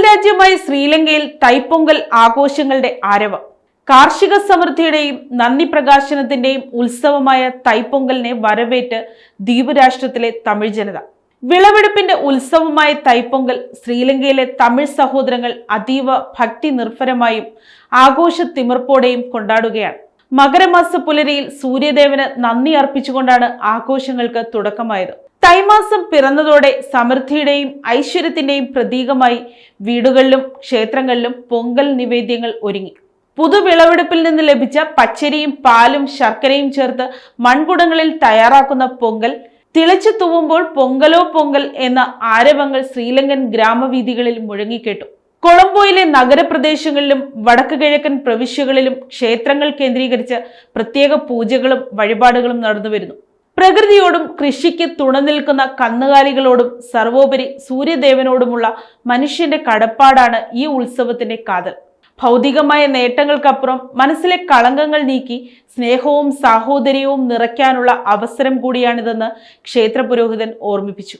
രാജ്യമായ ശ്രീലങ്കയിൽ തൈപ്പൊങ്കൽ ആഘോഷങ്ങളുടെ ആരവം. കാർഷിക സമൃദ്ധിയുടെയും നന്ദി പ്രകാശനത്തിന്റെയും ഉത്സവമായ തൈപ്പൊങ്കലിനെ വരവേറ്റ് ദ്വീപ് രാഷ്ട്രത്തിലെ തമിഴ് ജനത. വിളവെടുപ്പിന്റെ ഉത്സവമായ തൈപ്പൊങ്കൽ ശ്രീലങ്കയിലെ തമിഴ് സഹോദരങ്ങൾ അതീവ ഭക്തി നിർഭരമായും ആഘോഷ തിമിർപ്പോടെയും കൊണ്ടാടുകയാണ്. മകരമാസ പുലരിയിൽ സൂര്യദേവന് നന്ദി അർപ്പിച്ചുകൊണ്ടാണ് ആഘോഷങ്ങൾക്ക് തുടക്കമായത്. തൈമാസം പിറന്നതോടെ സമൃദ്ധിയുടെയും ഐശ്വര്യത്തിന്റെയും പ്രതീകമായി വീടുകളിലും ക്ഷേത്രങ്ങളിലും പൊങ്കൽ നിവേദ്യങ്ങൾ ഒരുങ്ങി. പുതുവിളവെടുപ്പിൽ നിന്ന് ലഭിച്ച പച്ചരിയും പാലും ശർക്കരയും ചേർത്ത് മൺകുടങ്ങളിൽ തയ്യാറാക്കുന്ന പൊങ്കൽ തിളച്ചു തൂവുമ്പോൾ പൊങ്കലോ പൊങ്കൽ എന്ന ആരവങ്ങൾ ശ്രീലങ്കൻ ഗ്രാമവീഥികളിൽ മുഴങ്ങിക്കേട്ടു. കൊളംബോയിലെ നഗരപ്രദേശങ്ങളിലും വടക്ക് കിഴക്കൻ പ്രവിശ്യകളിലും ക്ഷേത്രങ്ങൾ കേന്ദ്രീകരിച്ച് പ്രത്യേക പൂജകളും വഴിപാടുകളും നടന്നുവരുന്നു. പ്രകൃതിയോടും കൃഷിക്ക് തുണനിൽക്കുന്ന കന്നുകാലികളോടും സർവോപരി സൂര്യദേവനോടുമുള്ള മനുഷ്യന്റെ കടപ്പാടാണ് ഈ ഉത്സവത്തിന്റെ കാതൽ. ഭൗതികമായ നേട്ടങ്ങൾക്കപ്പുറം മനസ്സിലെ കളങ്കങ്ങൾ നീക്കി സ്നേഹവും സാഹോദര്യവും നിറയ്ക്കാനുള്ള അവസരം കൂടിയാണിതെന്ന് ക്ഷേത്ര പുരോഹിതൻ ഓർമ്മിപ്പിച്ചു.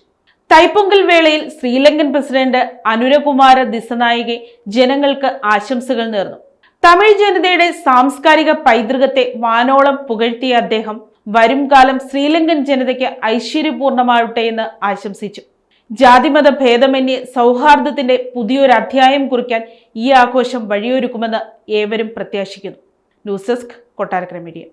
തൈപ്പൊങ്കൽ വേളയിൽ ശ്രീലങ്കൻ പ്രസിഡന്റ് അനുരകുമാര ദിസനായികെ ജനങ്ങൾക്ക് ആശംസകൾ നേർന്നു. തമിഴ് ജനതയുടെ സാംസ്കാരിക പൈതൃകത്തെ വാനോളം പുകഴ്ത്തിയ അദ്ദേഹം വരും കാലം ശ്രീലങ്കൻ ജനതയ്ക്ക് ഐശ്വര്യപൂർണമാവട്ടെ എന്ന് ആശംസിച്ചു. ജാതിമത ഭേദമന്യേ സൗഹാർദ്ദത്തിന്റെ പുതിയൊരു അധ്യായം കുറിക്കാൻ ഈ ആഘോഷം വഴിയൊരുക്കുമെന്ന് ഏവരും പ്രത്യാശിക്കുന്നു. News desk Kottarakkara media.